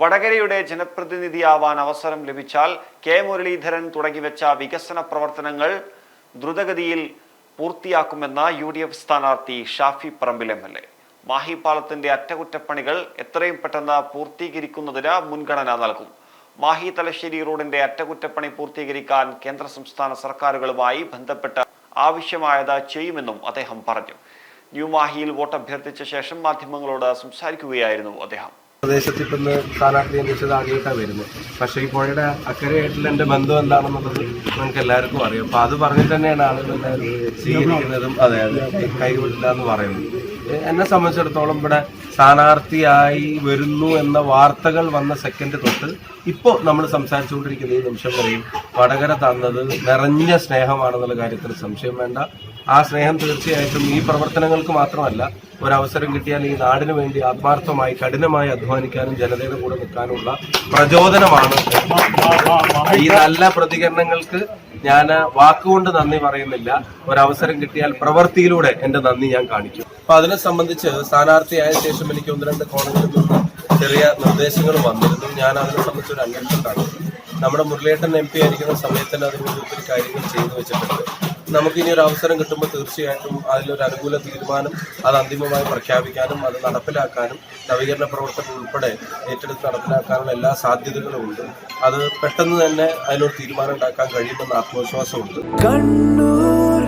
വടകരയുടെ ജനപ്രതിനിധിയാവാൻ അവസരം ലഭിച്ചാൽ കെ മുരളീധരൻ തുടങ്ങിവെച്ച വികസന പ്രവർത്തനങ്ങൾ ദ്രുതഗതിയിൽ പൂർത്തിയാക്കുമെന്ന യു ഡി എഫ് സ്ഥാനാർത്ഥി Shafi Parambil M L A. Mahe പാലത്തിന്റെ അറ്റകുറ്റപ്പണികൾ എത്രയും പെട്ടെന്ന് പൂർത്തീകരിക്കുന്നതിന് മുൻഗണന നൽകും. മാഹി തലശ്ശേരി റോഡിന്റെ അറ്റകുറ്റപ്പണി പൂർത്തീകരിക്കാൻ കേന്ദ്ര സംസ്ഥാന സർക്കാരുകളുമായി ബന്ധപ്പെട്ട് ആവശ്യമായത് ചെയ്യുമെന്നും അദ്ദേഹം പറഞ്ഞു. ന്യൂ മാഹിയിൽ വോട്ട് അഭ്യർത്ഥിച്ച ശേഷം മാധ്യമങ്ങളോട് സംസാരിക്കുകയായിരുന്നു അദ്ദേഹം. പ്രദേശത്ത് ഇപ്പം സ്ഥാനാർത്ഥി അന്വേഷിച്ചത് ആദ്യമായിട്ടാണ് വരുന്നത്. പക്ഷേ ഈ പുഴയുടെ അക്കരയായിട്ടുള്ള എന്റെ ബന്ധം എന്താണെന്നുള്ളത് നമുക്ക് എല്ലാവർക്കും അറിയാം. അപ്പോൾ അത് പറഞ്ഞിട്ട് തന്നെയാണ് ആളുകൾ സ്വീകരിക്കുന്നതും അതെ അതെ കൈവിടില്ല എന്ന് പറയുന്നത് എന്നെ സംബന്ധിച്ചിടത്തോളം ഇവിടെ സ്ഥാനാർത്ഥിയായി വരുന്നു എന്ന വാർത്തകൾ വന്ന സെക്കൻഡ് തൊട്ട് ഇപ്പോൾ നമ്മൾ സംസാരിച്ചുകൊണ്ടിരിക്കുന്ന ഈ നിമിഷം വരെയും വടകര തന്നത് നിറഞ്ഞ സ്നേഹമാണെന്നുള്ള കാര്യത്തിൽ സംശയം വേണ്ട. ആ സ്നേഹം തീർച്ചയായിട്ടും ഈ പ്രവർത്തനങ്ങൾക്ക് മാത്രമല്ല ഒരവസരം കിട്ടിയാൽ ഈ നാടിന് വേണ്ടി ആത്മാർത്ഥമായി കഠിനമായി അധ്വാനിക്കാനും ജനതയുടെ കൂടെ നിൽക്കാനുള്ള പ്രചോദനമാണ് ഈ നല്ല പ്രതികരണങ്ങൾക്ക് ഞാൻ വാക്കുകൊണ്ട് നന്ദി പറയുന്നില്ല. ഒരവസരം കിട്ടിയാൽ പ്രവൃത്തിയിലൂടെ എന്റെ നന്ദി ഞാൻ കാണിക്കും. അപ്പൊ അതിനെ സംബന്ധിച്ച് സ്ഥാനാർത്ഥിയായ ശേഷം എനിക്ക് ഒന്ന് രണ്ട് കോണുകളിൽ നിന്ന് ചെറിയ നിർദ്ദേശങ്ങൾ വന്നിരുന്നു. ഞാൻ അതിനെ സംബന്ധിച്ച് ഒരു അന്വേഷണം നടത്തി. നമ്മുടെ മുരളിയേട്ടൻ എം പി ആയിരിക്കുന്ന സമയത്ത് അതിനുവേണ്ടി ഒത്തിരി കാര്യങ്ങൾ ചെയ്തു വെച്ചിട്ടുണ്ട്. നമുക്ക് ഇനി ഒരു അവസരം കിട്ടുമ്പോൾ തീർച്ചയായിട്ടും അതിലൊരു അനുകൂല തീരുമാനം അത് അന്തിമമായി പ്രഖ്യാപിക്കാനും അത് നടപ്പിലാക്കാനും നവീകരണ പ്രവർത്തനം ഉൾപ്പെടെ ഏറ്റെടുത്ത് നടപ്പിലാക്കാനുള്ള എല്ലാ സാധ്യതകളും ഉണ്ട്. അത് പെട്ടെന്ന് തന്നെ അതിനൊരു തീരുമാനം ഉണ്ടാക്കാൻ കഴിയുമെന്ന് ആത്മവിശ്വാസമുണ്ട്. കണ്ണൂർ